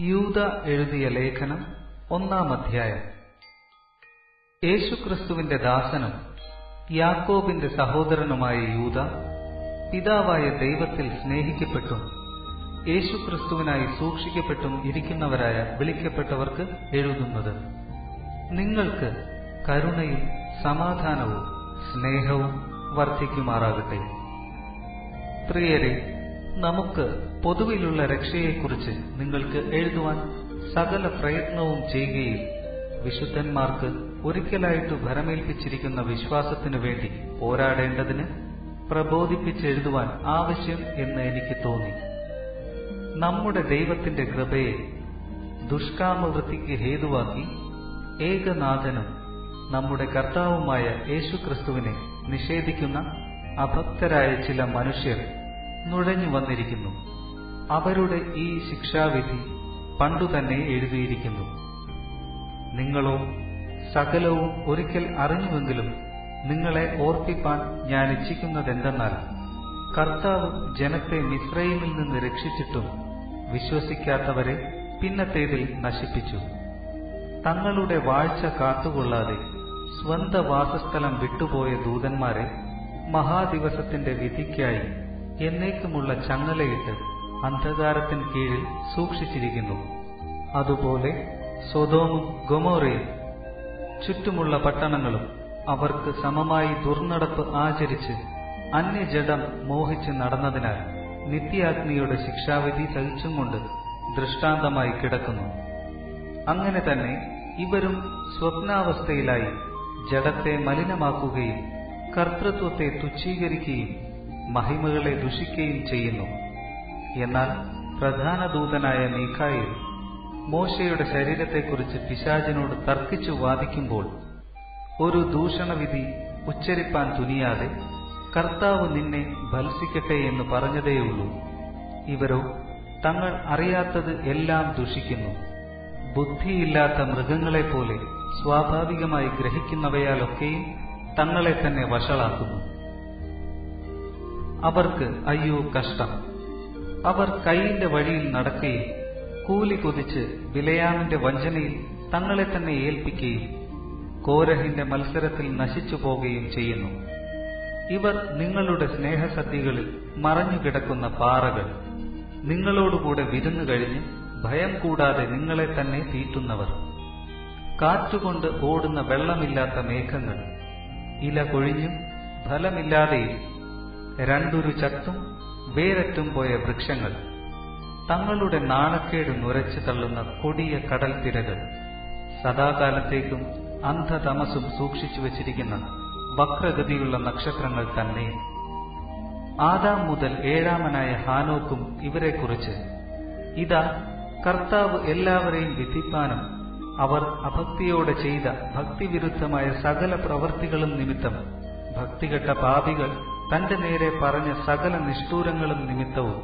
യൂദ എഴുതിയ ലേഖനം ഒന്നാം അധ്യായം. യേശുക്രിസ്തുവിന്റെ ദാസനും യാക്കോബിന്റെ സഹോദരനുമായ യൂത പിതാവായ ദൈവത്തിൽ സ്നേഹിക്കപ്പെട്ടും യേശുക്രിസ്തുവിനായി സൂക്ഷിക്കപ്പെട്ടും ഇരിക്കുന്നവരായ വിളിക്കപ്പെട്ടവർക്ക് എഴുതുന്നത്. നിങ്ങൾക്ക് കരുണയും സമാധാനവും സ്നേഹവും വർദ്ധിക്കുമാറാകട്ടെ. പ്രിയരെ നമുക്ക് പൊതുവിലുള്ള രക്ഷയെക്കുറിച്ച് നിങ്ങൾക്ക് എഴുതുവാൻ സകല പ്രയത്നവും ചെയ്യുകയും വിശുദ്ധന്മാർക്ക് ഒരിക്കലായിട്ട് ഭരമേൽപ്പിച്ചിരിക്കുന്ന വിശ്വാസത്തിനു വേണ്ടി പോരാടേണ്ടതിന് പ്രബോധിപ്പിച്ചെഴുതുവാൻ ആവശ്യം എന്ന് എനിക്ക് തോന്നി. നമ്മുടെ ദൈവത്തിന്റെ കൃപയെ ദുഷ്കാമവൃത്തിക്ക് ഹേതുവാക്കി ഏകനാഥനും നമ്മുടെ കർത്താവുമായ യേശുക്രിസ്തുവിനെ നിഷേധിക്കുന്ന അഭക്തരായ ചില മനുഷ്യർ നുഴഞ്ഞു വന്നിരിക്കുന്നു അവരുടെ ഈ ശിക്ഷാവിധി പണ്ടുതന്നെ എഴുതിയിരിക്കുന്നു. നിങ്ങളോ സകലവും ഒരിക്കൽ അറിഞ്ഞുവെങ്കിലും നിങ്ങളെ ഓർപ്പിപ്പാൻ ഞാൻ ഇച്ഛിക്കുന്നതെന്തെന്നാൽ കർത്താവ് ജനത്തെ മിശ്രയിമിൽ നിന്ന് രക്ഷിച്ചിട്ടും വിശ്വസിക്കാത്തവരെ പിന്നത്തേതിൽ നശിപ്പിച്ചു. തങ്ങളുടെ വാഴ്ച കാത്തുകൊള്ളാതെ സ്വന്ത വാസസ്ഥലം വിട്ടുപോയ ദൂതന്മാരെ മഹാദിവസത്തിന്റെ വിധിക്കായി എന്നേക്കുമുള്ള ചങ്ങലയിട്ട് അന്ധകാരത്തിന് കീഴിൽ സൂക്ഷിച്ചിരിക്കുന്നു. അതുപോലെ സ്വതോമും ഗൊമോറയും ചുറ്റുമുള്ള പട്ടണങ്ങളും അവർക്ക് സമമായി ദുർനടപ്പ് ആചരിച്ച് അന്യജഡം മോഹിച്ച് നടന്നതിനാൽ നിത്യാഗ്നിയുടെ ശിക്ഷാവിധി സഹിച്ചും കൊണ്ട് ദൃഷ്ടാന്തമായി കിടക്കുന്നു. അങ്ങനെ തന്നെ ഇവരും സ്വപ്നാവസ്ഥയിലായി ജഡത്തെ മലിനമാക്കുകയും കർത്തൃത്വത്തെ തുച്ഛീകരിക്കുകയും മഹിമകളെ ദുഷിക്കുകയും ചെയ്യുന്നു. എന്നാൽ പ്രധാന ദൂതനായ മീഖായിൽ മോശയുടെ ശരീരത്തെക്കുറിച്ച് പിശാചിനോട് തർക്കിച്ചു വാദിക്കുമ്പോൾ ഒരു ദൂഷണവിധി ഉച്ചരിപ്പാൻ തുനിയാതെ കർത്താവ് നിന്നെ ഭത്സിക്കട്ടെ എന്ന് പറഞ്ഞതേയുള്ളൂ. ഇവരോ തങ്ങൾ അറിയാത്തത് എല്ലാം ദുഷിക്കുന്നു. ബുദ്ധിയില്ലാത്ത മൃഗങ്ങളെപ്പോലെ സ്വാഭാവികമായി ഗ്രഹിക്കുന്നവയാലൊക്കെയും തങ്ങളെ തന്നെ വഷളാക്കുന്നു. അവർക്ക് അയ്യോ കഷ്ടം. അവർ കൈയിന്റെ വഴിയിൽ നടക്കുകയും കൂലി കൊതിച്ച് വിലയാമിന്റെ വഞ്ചനയിൽ തങ്ങളെ തന്നെ ഏൽപ്പിക്കുകയും കോരഹിന്റെ മത്സരത്തിൽ നശിച്ചു പോകുകയും ചെയ്യുന്നു. ഇവർ നിങ്ങളുടെ സ്നേഹസദ്യകളിൽ മറഞ്ഞുകിടക്കുന്ന പാറകൾ. നിങ്ങളോടുകൂടെ വിരുന്നു കഴിഞ്ഞ് ഭയം കൂടാതെ നിങ്ങളെ തന്നെ തീറ്റുന്നവർ. കാറ്റുകൊണ്ട് ഓടുന്ന വെള്ളമില്ലാത്ത മേഘങ്ങൾ. ഇല കൊഴിഞ്ഞും ഫലമില്ലാതെയും രണ്ടൊരു ചത്തും വേരറ്റും പോയ വൃക്ഷങ്ങൾ. തങ്ങളുടെ നാണക്കേട് നുരച്ചു തള്ളുന്ന കൊടിയ കടൽ തിരകൾ. സദാകാലത്തേക്കും അന്ധതമസും സൂക്ഷിച്ചു വച്ചിരിക്കുന്ന വക്രഗതിയുള്ള നക്ഷത്രങ്ങൾ തന്നെ. ആദാം മുതൽ ഏഴാമനായ ഹാനോക്കും ഇവരെക്കുറിച്ച് ഇതാ കർത്താവ് എല്ലാവരെയും വിധിപ്പാനും അവർ അഭക്തിയോടെ ചെയ്ത ഭക്തിവിരുദ്ധമായ സകല പ്രവൃത്തികളും നിമിത്തം ഭക്തികെട്ട പാപികൾ തന്റെ നേരെ പറഞ്ഞ സകല നിഷ്ഠൂരങ്ങളും നിമിത്തവും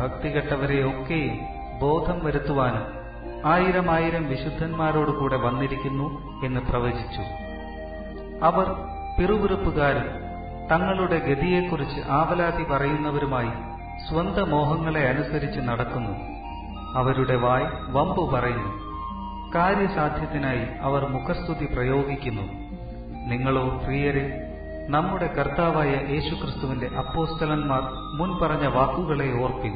ഭക്തികെട്ടവരെയൊക്കെയും ബോധം വരുത്തുവാനും ആയിരം ആയിരം വിശുദ്ധന്മാരോടുകൂടെ വന്നിരിക്കുന്നു എന്ന് പ്രവചിച്ചു. അവർ പിറുപിറുപ്പുകാരും തങ്ങളുടെ ഗതിയെക്കുറിച്ച് ആവലാതി പറയുന്നവരുമായി സ്വന്ത മോഹങ്ങളെ അനുസരിച്ച് നടക്കുന്നു. അവരുടെ വായ് വമ്പു പറയുന്നു. കാര്യസാധ്യത്തിനായി അവർ മുഖസ്തുതി പ്രയോഗിക്കുന്നു. നിങ്ങളോ പ്രിയരെ നമ്മുടെ കർത്താവായ യേശുക്രിസ്തുവിന്റെ അപ്പോസ്തലന്മാർ മുൻ പറഞ്ഞ വാക്കുകളെ ഓർപ്പിൻ.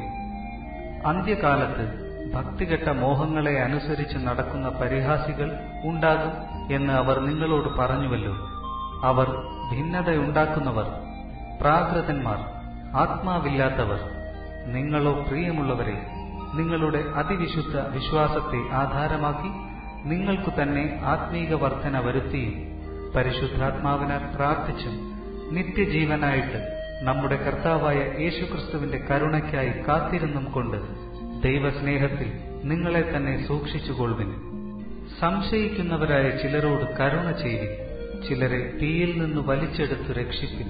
അന്ത്യകാലത്ത് ഭക്തികെട്ട മോഹങ്ങളെ അനുസരിച്ച് നടക്കുന്ന പരിഹാസികൾ ഉണ്ടാകും എന്ന് അവർ നിങ്ങളോട് പറഞ്ഞുവല്ലോ. അവർ ഭിന്നതയുണ്ടാക്കുന്നവർ പ്രാകൃതന്മാർ ആത്മാവില്ലാത്തവർ. നിങ്ങളോ പ്രിയമുള്ളവരെ നിങ്ങളുടെ അതിവിശുദ്ധ വിശ്വാസത്തെ ആധാരമാക്കി നിങ്ങൾക്കു തന്നെ ആത്മീക വർധന വരുത്തിയും പരിശുദ്ധാത്മാവിനാൽ പ്രാർത്ഥിച്ചും നിത്യജീവനായിട്ട് നമ്മുടെ കർത്താവായ യേശുക്രിസ്തുവിന്റെ കരുണയ്ക്കായി കാത്തിരുന്നും കൊണ്ട് ദൈവസ്നേഹത്തിൽ നിങ്ങളെ തന്നെ സൂക്ഷിച്ചുകൊള്ളുവിൻ. സംശയിക്കുന്നവരായ ചിലരോട് കരുണ ചെയ്തി ചിലരെ തീയിൽ നിന്ന് വലിച്ചെടുത്ത് രക്ഷിപ്പിൻ.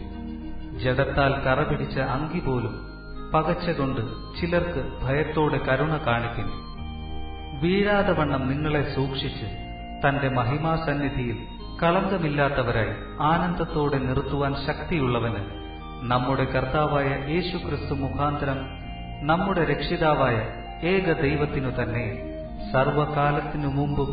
ജഡത്താൽ കറപിടിച്ച അങ്കി പോലും പകച്ചുകൊണ്ട് ചിലർക്ക് ഭയത്തോടെ കരുണ കാണിപ്പിൻ. വീഴാതെ വണ്ണം നിങ്ങളെ സൂക്ഷിച്ച് തന്റെ മഹിമാസന്നിധിയിൽ കളങ്കമില്ലാത്തവരായി ആനന്ദത്തോടെ നിർത്തുവാൻ ശക്തിയുള്ളവന് നമ്മുടെ കർത്താവായ യേശു ക്രിസ്തു മുഖാന്തരം നമ്മുടെ രക്ഷിതാവായ ഏക ദൈവത്തിനു തന്നെ സർവകാലത്തിനു മുമ്പും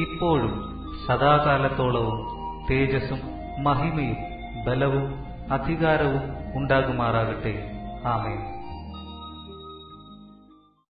ഇപ്പോഴും സദാകാലത്തോളവും തേജസ്സും മഹിമയും ബലവും അധികാരവും ഉണ്ടാകുമാറാകട്ടെ. ആമേൻ.